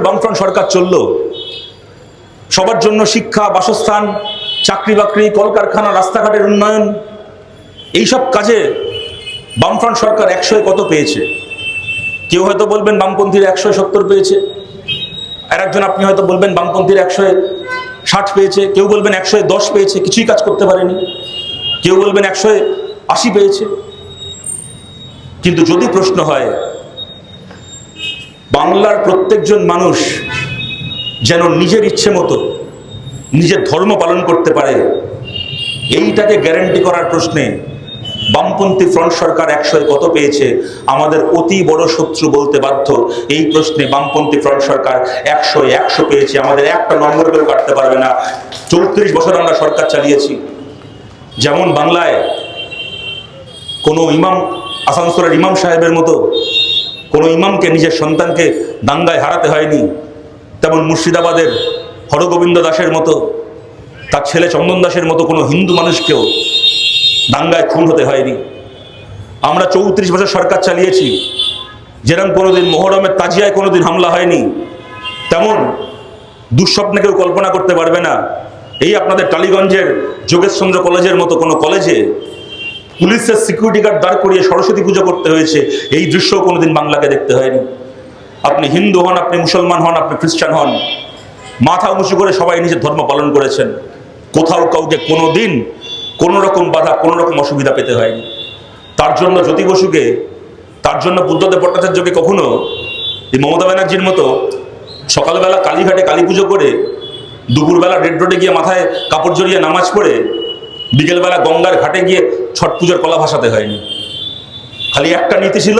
বামফ্রন্ট সরকার চলল। সবার জন্য শিক্ষা, বাসস্থান, চাকরি বাকরি, কলকারখানা, রাস্তাঘাটের উন্নয়ন, এইসব কাজে বামফ্রন্ট সরকার একশোয় কত পেয়েছে? কেউ হয়তো বলবেন বামপন্থীর একশো সত্তর পেয়েছে। আর একজন আপনি হয়তো বলবেন বামপন্থীর একশো ষাট পেয়েছে। কেউ বলবেন একশো দশ পেয়েছে, কিছুই কাজ করতে পারেনি। কেউ বলবেন একশো আশি পেয়েছে। কিন্তু যদি প্রশ্ন হয় বাংলার প্রত্যেকজন মানুষ যেন নিজের ইচ্ছে মতো নিজের ধর্ম পালন করতে পারে, এইটাকে গ্যারান্টি করার প্রশ্নে বামপন্থী ফ্রন্ট সরকার একশোয় কত পেয়েছে? আমাদের অতি বড় শত্রু বলতে বাধ্য। এই প্রশ্নে বামপন্থী ফ্রন্ট সরকার একশো একশো পেয়েছে। আমাদের একটা নম্বর কেউ কাটতে পারবে না। চৌত্রিশ বছর আমরা সরকার চালিয়েছি। যেমন বাংলায় কোনো ইমাম, আসানসোলের ইমাম সাহেবের মতো কোনো ইমামকে, নিজের সন্তানকে দাঙ্গায় হারাতে হয়নি। তেমন মুর্শিদাবাদের হরগোবিন্দ দাসের মতো, তার ছেলে চন্দন দাসের মতো কোনো হিন্দু মানুষকেও দাঙ্গায় খুন হতে হয়নি। আমরা চৌত্রিশ বছর সরকার চালিয়েছি। যেরকম কোনোদিন মোহরমের তাজিয়ায় কোনোদিন হামলা হয়নি, তেমন দুঃস্বপ্নে কেউ কল্পনা করতে পারবে না। এই আপনাদের টালিগঞ্জের যোগেশচন্দ্র কলেজের মতো কোনো কলেজে পুলিশের সিকিউরিটি গার্ড দাঁড় করিয়ে সরস্বতী পুজো করতে হয়েছে। এই দৃশ্য কোনোদিন বাংলাকে দেখতে হয়নি। আপনি হিন্দু হন, আপনি মুসলমান হন, আপনি খ্রিস্টান হন, মাথা উঁচু করে সবাই নিজের ধর্ম পালন করেছেন। কোথাও কাউকে কোনো দিন কোনো রকম বাধা, কোনো রকম অসুবিধা পেতে হয়নি। তার জন্য জ্যোতি বসুকে, তার জন্য বুদ্ধদেব ভট্টাচার্যকে কখনো এই মমতা ব্যানার্জির মতো সকালবেলা কালীঘাটে কালী পুজো করে, দুপুরবেলা রেড রোডে গিয়ে মাথায় কাপড় জড়িয়ে নামাজ পড়ে বিকেলবেলা গঙ্গার ঘাটে গিয়ে ছট পুজোর কলা ভাসাতে হয়নি। খালি একটা নীতি ছিল,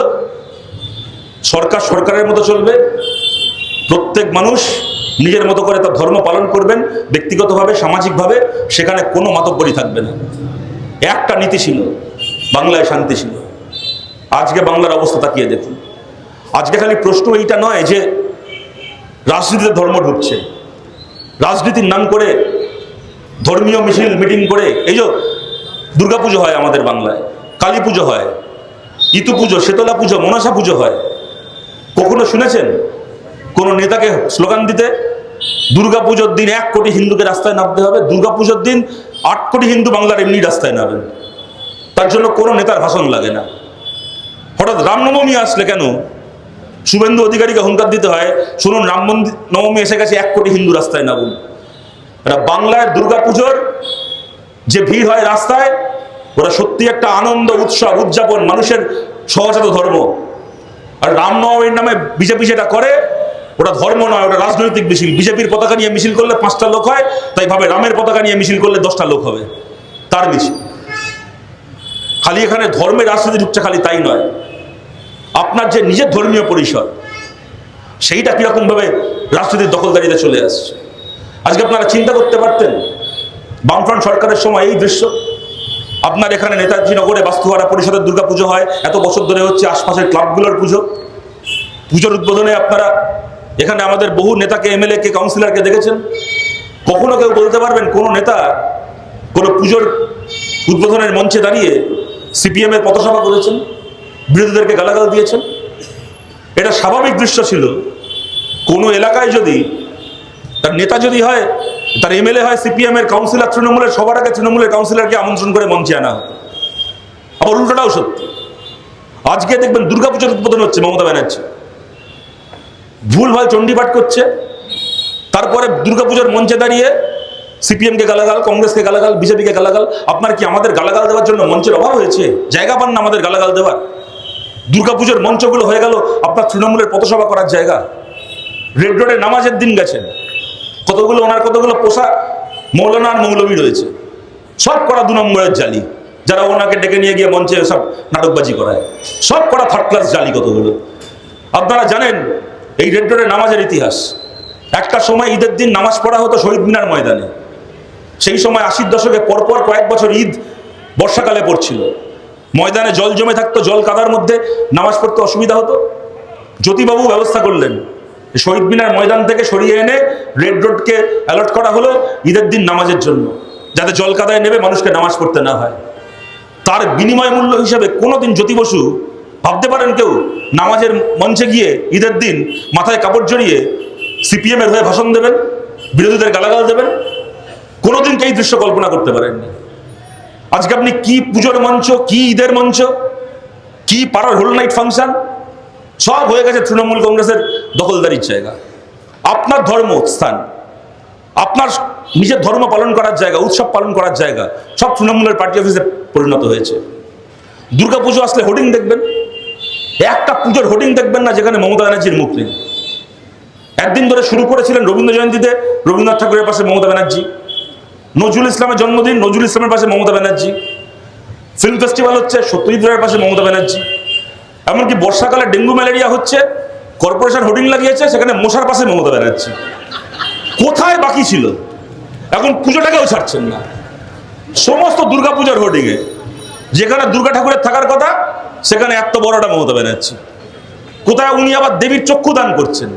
সরকার সরকারের মতো চলবে, প্রত্যেক মানুষ নিজের মতো করে তার ধর্ম পালন করবেন, ব্যক্তিগতভাবে, সামাজিকভাবে, সেখানে কোনো মাতব্বরী থাকবে না। একটা নীতি ছিল, বাংলায় শান্তি ছিল। আজকে বাংলার অবস্থা তাকিয়ে দেখুন। আজকে খালি প্রশ্ন এইটা নয় যে, রাজনীতিতে ধর্ম ঢুকছে। রাজনীতির নাম করে ধর্মীয় মিছিল, মিটিং করে, এই যে দুর্গাপুজো হয় আমাদের বাংলায়, কালী পুজো হয়, ইতু পুজো, শীতলা পুজো, মনসা পুজো হয়। কখনো শুনেছেন? কোন নেতাকে স্লোগান দিতে? দুর্গাপুজোর দিন এক কোটি হিন্দুকে রাস্তায় নামতে হবে দুর্গাপুজোর দিন আট কোটি হিন্দু বাংলার এমনি রাস্তায় নামেন। তার জন্য কোনো নেতার ভাষণ লাগে না। হঠাৎ রামনবমী আসলে কেন? শুভেন্দু অধিকারীকে হুঙ্কার দিতে হয়, শুনুন, রাম নবমী এসে গেছে, এক কোটি হিন্দু রাস্তায় নামুন। এটা বাংলায় দুর্গাপুজোর যে ভিড় হয় রাস্তায়, ওরা সত্যি একটা আনন্দ, উৎসব, উদযাপন, মানুষের সহজাত ধর্ম। আর রামনবমীর নামে বিজেপি যেটা করে, ওটা ধর্ম নয়, ওটা রাজনৈতিক মিছিল। বিজেপির পতাকা নিয়ে মিছিল করলে পাঁচটা লোক হয়, তাই ভাবে রামের পতাকা নিয়ে মিছিল করলে দশটা লোক হবে। তার মিছিল। খালি এখানে ধর্মের রাজনীতি ঢুকছে খালি তাই নয়। আপনার যে নিজের ধর্মীয় পরিসর, সেইটা কীরকমভাবে রাজনীতির দখলদারিতে চলে আসছে? আজকে আপনারা চিন্তা করতে পারতেন, বামফ্রন্ট সরকারের সময় এই দৃশ্য। আপনার এখানে নেতাজি নগরে বাস্তুহারা পরিষদের দুর্গা পুজো হয়, এত বছর ধরে হচ্ছে আশপাশের ক্লাবগুলোর পুজো। পুজোর উদ্বোধনে আপনারা, এখানে আমাদের বহু নেতাকে এমএলএ কে কাউন্সিলরকে দেখেছেন। কখনো কেউ বলতে পারবেন কোনো নেতা কোনো পুজোর উদ্বোধনের মঞ্চে দাঁড়িয়ে সিপিএম এর পথসভা করেছেন, বিরোধীদেরকে গালাগাল দিয়েছেন। এটা স্বাভাবিক দৃশ্য ছিল। কোনো এলাকায় যদি তার নেতা যদি হয়, তার এমএলএ হয় সিপিএম এর কাউন্সিলর তৃণমূলের, সবার আগে তৃণমূলের কাউন্সিলরকে আমন্ত্রণ করে মঞ্চে আনা হতো আবার উল্টোটাও সত্যি। আজকে দেখবেন দুর্গাপুজোর উদ্বোধন হচ্ছে মমতা ব্যানার্জি। ভুলভাল চণ্ডীপাঠ করছে। তারপরে দুর্গাপুজোর মঞ্চে দাঁড়িয়ে সিপিএমকে গালাগাল, কংগ্রেসকে গালাগাল বিজেপিকে গালাগাল, আপনার কি আমাদের গালাগাল দেওয়ার জন্য মঞ্চের অভাব হয়েছে? জায়গা পান না আমাদের গালাগাল দেওয়ার। দুর্গাপুজোর মঞ্চগুলো হয়ে গেল, আপনার তৃণমূলের পথসভা করার জায়গা। রেড রোডে নামাজের দিন গেছেন। কতগুলো ওনার কতগুলো পোশাক? মৌলানা আর মৌলবী রয়েছে। সব করা দু নম্বরের জালি। যারা ওনাকে ডেকে নিয়ে গিয়ে মঞ্চে সব নাটকবাজি করায়। সব করা থার্ড ক্লাস জালি কতগুলো। আপনারা জানেন, এই রেড নামাজের ইতিহাস। একটা সময় ঈদের দিন নামাজ পড়া হতো শহীদ মিনার ময়দানে। সেই সময় আশির দশকে পরপর কয়েক বছর ঈদ বর্ষাকালে পড়ছিল। ময়দানে জল জমে থাকতো, জল কাদার মধ্যে নামাজ পড়তে অসুবিধা হতো। জ্যোতিবাবু ব্যবস্থা করলেন। শহীদ মিনার ময়দান থেকে সরিয়ে এনে রেড রোডকে অ্যালার্ট করা হলো ঈদের দিন নামাজের জন্য, যাতে জল কাদায় নেবে মানুষকে নামাজ পড়তে না হয়। তার বিনিময় মূল্য হিসেবে কোনোদিন জ্যোতি বসু ভাবতে পারেন কেউ, নামাজের মঞ্চে গিয়ে ঈদের দিন মাথায় কাপড় জড়িয়ে সিপিএম এর হয়ে ভাষণ দেবেন, বিরোধীদের গালাগাল দেবেন? কোনোদিন এই দৃশ্য কল্পনা করতে পারেননি। আজকে আপনি কি পুজোর মঞ্চ, কি ঈদের মঞ্চ, কি পাড়ার হোল নাইট ফাংশন সব হয়ে গেছে তৃণমূল কংগ্রেসের দখলদারির জায়গা। আপনার ধর্ম স্থান আপনার নিজের ধর্ম পালন করার জায়গা, উৎসব পালন করার জায়গা, সব তৃণমূলের পার্টি অফিসে পরিণত হয়েছে। দুর্গাপুজো আসলে হোর্ডিং দেখবেন, একটা পুজোর হোর্ডিং দেখবেন না যেখানে মমতা ব্যানার্জির মুখ নেই। একদিন ধরে শুরু করেছিলেন রবীন্দ্র জয়ন্তীতে রবীন্দ্রনাথ ঠাকুরের পাশে মমতা ব্যানার্জি, নজরুল ইসলামের জন্মদিন নজরুল ইসলামের পাশে মমতা ব্যানার্জি ফিল্ম ফেস্টিভ্যাল হচ্ছে সত্যজিৎ রায়ের পাশে মমতা ব্যানার্জি এমনকি বর্ষাকালে ডেঙ্গু ম্যালেরিয়া হচ্ছে, কর্পোরেশন হোর্ডিং লাগিয়েছে, সেখানে মশার পাশে মমতা ব্যানার্জি। কোথায় বাকি ছিল? এখন পুজোটাকেও ছাড়ছেন না। সমস্ত দুর্গাপূজার হোর্ডিংয়ে যেখানে দুর্গা ঠাকুরের থাকার কথা, সেখানে এত বড়টা মমতা ব্যানার্জি। কোথায় উনি আবার দেবীর চক্ষু দান করছেন?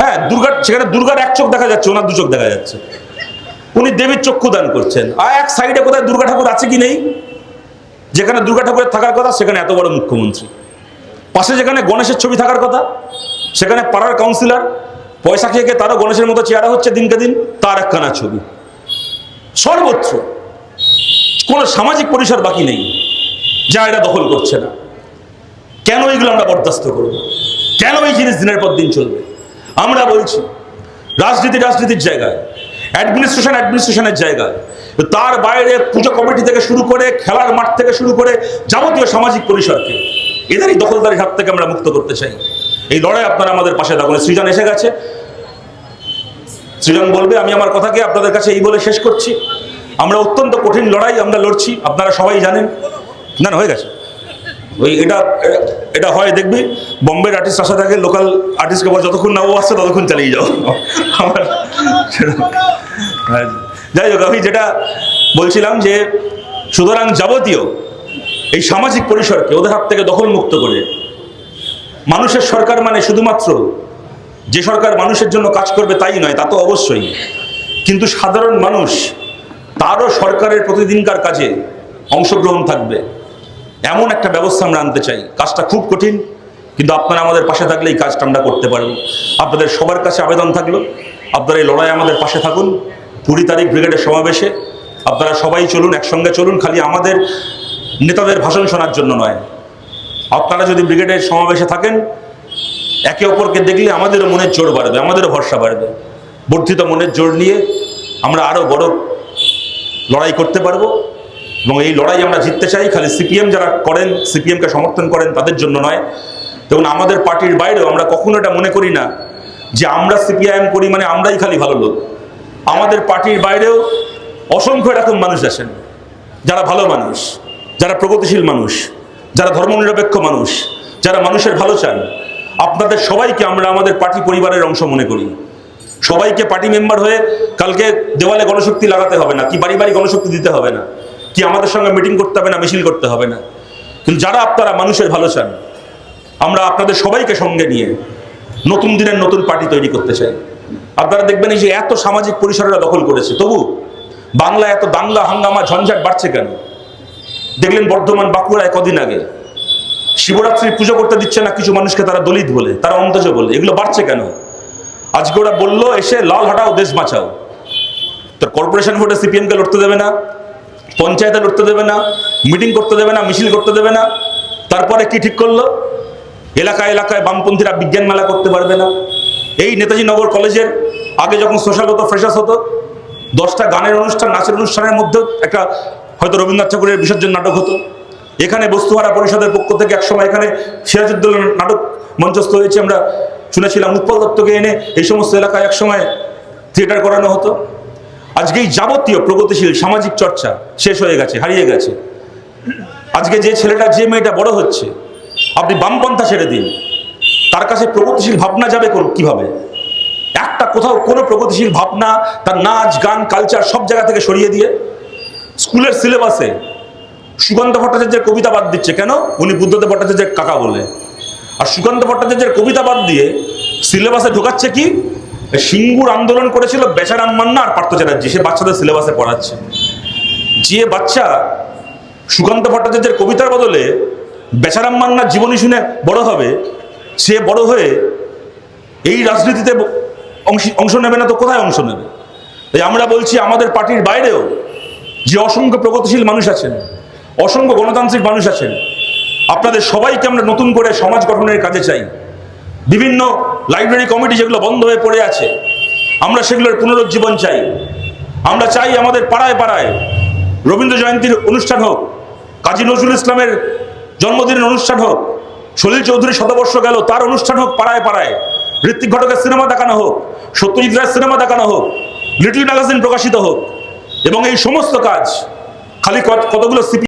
হ্যাঁ দুর্গা, সেখানে দুর্গার এক চোখ দেখা যাচ্ছে, ওনার দু চোখ দেখা যাচ্ছে। উনি দেবীর চক্ষু দান করছেন। আর এক সাইডে কোথায় দুর্গা ঠাকুর আছে কি নেই? যেখানে দুর্গা ঠাকুরের থাকার কথা, সেখানে এত বড় মুখ্যমন্ত্রী। পাশে যেখানে গণেশের ছবি থাকার কথা, সেখানে পাড়ার কাউন্সিলর পয়সা খেয়ে খেয়ে তারও গণেশের মতো চেহারা হচ্ছে দিনকে দিন, তার একখানা ছবি। সর্বত্র। কোনো সামাজিক পরিসর বাকি নেই, যা এটা দখল করছে না। কেন এইগুলো আমরা বরদাস্ত করব? কেন এই জিনিস দিনের পর দিন চলবে? আমরা বলছি, রাজনীতি রাজনীতির জায়গায় অ্যাডমিনিস্ট্রেশন অ্যাডমিনিস্ট্রেশনের জায়গায় তার বাইরে পুজো কমিটি থেকে শুরু করে খেলার মাঠ থেকে শুরু করে যাবতীয় সামাজিক পরিসরকে এদেরই দখলদারি হাত থেকে আমরা মুক্ত করতে চাই। এই লড়াই আপনারা আমাদের পাশে থাকুন। সৃজন এসে গেছে। সৃজন বলবে, আমি আমার কথাকে আপনাদের কাছে এই বলে শেষ করছি। আমরা অত্যন্ত কঠিন লড়াই আমরা লড়ছি। আপনারা সবাই জানেন। না না, হয়ে গেছে। ওই এটা এটা হয়, দেখবি, বম্বের আর্টিস্ট আসা থাকে লোকাল আর্টিস্টকে বল, যতক্ষণ না ও আসছে, ততক্ষণ চালিয়ে যাও। আমার যাই হোক, আমি যেটা বলছিলাম যে সুতরাং যাবতীয় এই সামাজিক পরিসরকে ওদের হাত থেকে দখল মুক্ত করে, মানুষের সরকার মানে শুধুমাত্র যে সরকার মানুষের জন্য কাজ করবে তাই নয়, তা তো অবশ্যই। কিন্তু সাধারণ মানুষ তারও সরকারের প্রতিদিনকার কাজে অংশগ্রহণ থাকবে। এমন একটা ব্যবস্থা আমরা আনতে চাই। কাজটা খুব কঠিন, কিন্তু আপনারা আমাদের পাশে থাকলে এই কাজটা আমরা করতে পারব। আপনাদের সবার কাছে আবেদন থাকল। আপনারা এই লড়াই আমাদের পাশে থাকুন। কুড়ি তারিখ ব্রিগেডের সমাবেশে। আপনারা সবাই চলুন, একসঙ্গে চলুন, খালি আমাদের নেতাদের ভাষণ শোনার জন্য নয়। আপনারা যদি ব্রিগেডের সমাবেশে থাকেন, একে অপরকে দেখলে আমাদেরও মনের জোর বাড়বে, আমাদেরও ভরসা বাড়বে। বর্ধিত মনের জোর নিয়ে আমরা আরও বড় লড়াই করতে পারব এবং এই লড়াই আমরা জিততে চাই। খালি সিপিএম যারা করেন, সিপিএমকে সমর্থন করেন, তাদের জন্য নয়। দেখুন, আমাদের পার্টির বাইরেও আমরা কখনো এটা মনে করি না যে আমরা সিপিআইএম করি মানে আমরাই খালি ভালো লোক। আমাদের পার্টির বাইরেও অসংখ্য এরকম মানুষ আছেন যারা ভালো মানুষ, যারা প্রগতিশীল মানুষ, যারা ধর্মনিরপেক্ষ মানুষ, যারা মানুষের ভালো চান। আপনাদের সবাইকে আমরা আমাদের পার্টি পরিবারের অংশ মনে করি। সবাইকে পার্টি মেম্বার হয়ে কালকে দেওয়ালে গণশক্তি লাগাতে হবে না, কি বাড়ি বাড়ি গণশক্তি দিতে হবে না, কি আমাদের সঙ্গে মিটিং করতে হবে না, মিছিল করতে হবে না। কিন্তু যারা আপনারা মানুষের ভালো চান, আমরা আপনাদের সবাইকে সঙ্গে নিয়ে নতুন দিনের নতুন পার্টি তৈরি করতে চাই। আপনারা দেখবেন এই যে এত সামাজিক পরিসররা দখল করেছে। তবু বাংলা এত দাঙ্গা, হাঙ্গামা, ঝঞ্ঝাট বাড়ছে কেন? দেখলেন বর্ধমান বাঁকুড়ায় কদিন আগে শিবরাত্রির পুজো করতে দিচ্ছে না কিছু মানুষকে, তারা দলিত বলে, তারা অন্তজ বলে। এগুলো বাড়ছে কেন? আজকে ওরা বলল, এসে লাল হাটাও, দেশ বাঁচাও। তোর কর্পোরেশন ভোটে সিপিএমকে লড়তে দেবে না, পঞ্চায়েতে লড়তে দেবে না মিটিং করতে দেবে না, মিছিল করতে দেবে না। তারপরে কি ঠিক করল? এলাকায় এলাকায় বামপন্থীরা বিজ্ঞান মেলা করতে পারবে না। এই নেতাজি নগর কলেজের আগে যখন সোশ্যাল হতো ফ্রেশাস হতো, দশটা গানের অনুষ্ঠান, নাচের অনুষ্ঠানের মধ্যে একটা হয়তো রবীন্দ্রনাথ ঠাকুরের বিসর্জন নাটক হতো। এখানে বস্তুহারা পরিষদের পক্ষ থেকে একসময় এখানে সিরাজউদ্দৌলা নাটক মঞ্চস্থ হয়েছে, আমরা শুনেছিলাম উৎপল দত্তকে এনে এই সমস্ত এলাকায় একসময় থিয়েটার করানো হতো। আজকে এই যাবতীয় প্রগতিশীল সামাজিক চর্চা শেষ হয়ে গেছে, হারিয়ে গেছে। আজকে যে ছেলেটা, যে মেয়েটা বড় হচ্ছে, আপনি বামপন্থা ছেড়ে দিন। তার কাছে প্রগতিশীল ভাবনা যাবে কোন কীভাবে? একটা কোথাও কোনো প্রগতিশীল ভাবনা, তার নাচ, গান কালচার সব জায়গা থেকে সরিয়ে দিয়ে স্কুলের সিলেবাসে সুকান্ত ভট্টাচার্যের কবিতা বাদ দিচ্ছে। কেন? উনি বুদ্ধদেব ভট্টাচার্যের কাকা বলে আর সুকান্ত ভট্টাচার্যের কবিতা বাদ দিয়ে সিলেবাসে ঢোকাচ্ছে কি? সিঙ্গুর আন্দোলন করেছিল বেচারাম মান্না আর পার্থ চ্যাটার্জি। সে বাচ্চাদের সিলেবাসে পড়াচ্ছে। যে বাচ্চা সুকান্ত ভট্টাচার্যের কবিতার বদলে বেচারাম মান্নার জীবনী শুনে বড় হবে সে বড় হয়ে এই রাজনীতিতে অংশ- নেবে না তো কোথায় অংশ নেবে? তাই আমরা বলছি আমাদের পার্টির বাইরেও যে অসংখ্য প্রগতিশীল মানুষ আছেন, অসংখ্য গণতান্ত্রিক মানুষ আছেন, আপনাদের সবাইকে আমরা নতুন করে সমাজ গঠনের কাজে চাই। বিভিন্ন লাইব্রেরি কমিটি যেগুলো বন্ধ হয়ে পড়ে আছে, আমরা সেগুলোর পুনরুজ্জীবন চাই। আমরা চাই আমাদের পাড়ায় পাড়ায় রবীন্দ্র জয়ন্তীর অনুষ্ঠান হোক, কাজী নজরুল ইসলামের জন্মদিনের অনুষ্ঠান হোক সলিল চৌধুরী শতবর্ষ গেল, তার অনুষ্ঠান হোক পাড়ায় পাড়ায়। ঋত্বিক ঘটকের সিনেমা দেখানো হোক, সত্যজিৎ রায়ের সিনেমা দেখানো হোক, লিটল ম্যাগাজিন প্রকাশিত হোক, এবং এই সমস্ত কাজ খালি কত- কতগুলো সিপি